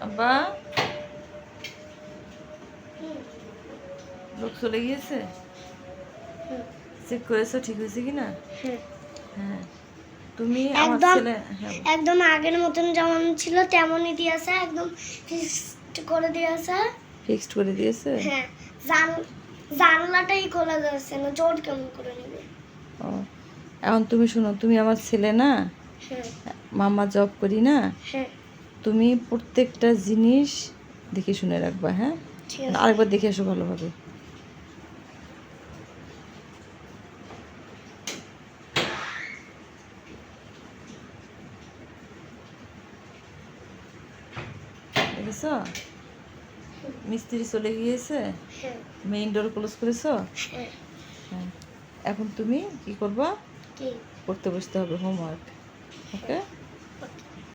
আব্বা? লোক চলে গিয়েছে? চেক করেছ ঠিক হয়েছে কি না হ্যাঁ। তুমি আমার ছেলে হ্যাঁ। একদম আগের মতন যেমন ছিল তেমনই দিয়েছে একদম ফিক্সড করে দিয়েছে। ফিক্সড করে দিয়েছে? হ্যাঁ। জান জানলাটাই খোলা যাচ্ছে না জোর কেমন করে নেবে? ও। এখন তুমি শোনো তুমি আমার ছেলে না? হ্যাঁ। মামা জব করি না? হ্যাঁ। তুমি প্রত্যেকটা জিনিস দেখে শুনে রাখবা হ্যাঁ? আরেকবার দেখে এসো ভালোভাবে। দেখেছ? মিস্ত্রি চলে গিয়েছে? মেইন ডোর ক্লোজ করেছ? হ্যাঁ। হ্যাঁ। এখন তুমি কি করবা? পড়তে বসতে হবে হোমওয়ার্ক ওকে